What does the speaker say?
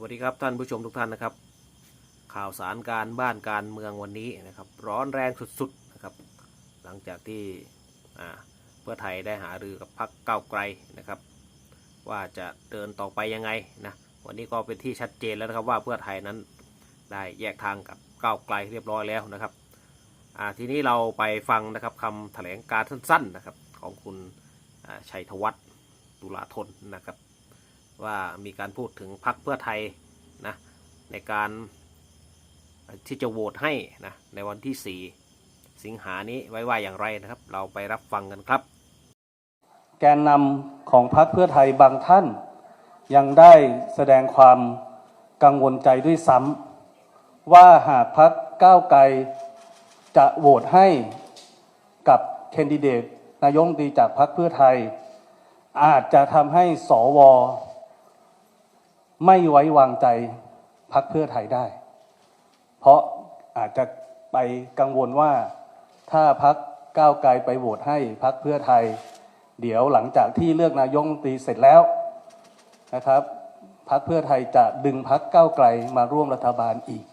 วัสดีครับท่านผู้ชมทุกท่านนะครับ ข่าวสารการบ้านการเมืองวันนี้นะครับ ร้อนแรงสุดๆนะครับ หลังจากที่เพื่อไทยได้หารือกับพรรคก้าวไกลนะครับ ว่าจะเดินต่อไปยังไงนะวันนี้ก็เป็นที่ชัดเจนแล้วนะครับว่าเพื่อไทยนั้นได้แยกทางกับก้าวไกลเรียบร้อยแล้วนะครับทีนี้เราไปฟังนะครับคำแถลงการสั้น ๆนะครับ ของคุณชัยธวัฒน์ตุลาธนนะครับ ว่ามีการพูดถึงพรรคเพื่อไทยนะในการที่จะโหวตให้นะในวันที่ 4 สิงหานี้ไว้ว่าอย่างไรนะครับ เราไปรับฟังกันครับ แกนนำของพรรคเพื่อไทยบางท่าน ยังได้แสดงความกังวลใจด้วยซ้ำว่าหากพรรคก้าวไกลจะโหวตให้กับแคนดิเดตนายกรัฐมนตรีจากพรรคเพื่อไทย อาจจะทำให้สว ไม่ไว้วางใจพรรคเพื่อไทยได้ เพราะอาจจะไปกังวลว่าถ้าพรรคก้าวไกลไปโหวตให้พรรคเพื่อไทย เดี๋ยวหลังจากที่เลือกนายกรัฐมนตรีเสร็จแล้วนะครับพรรคเพื่อไทยจะดึงพรรคก้าวไกลมาร่วมรัฐบาลอีก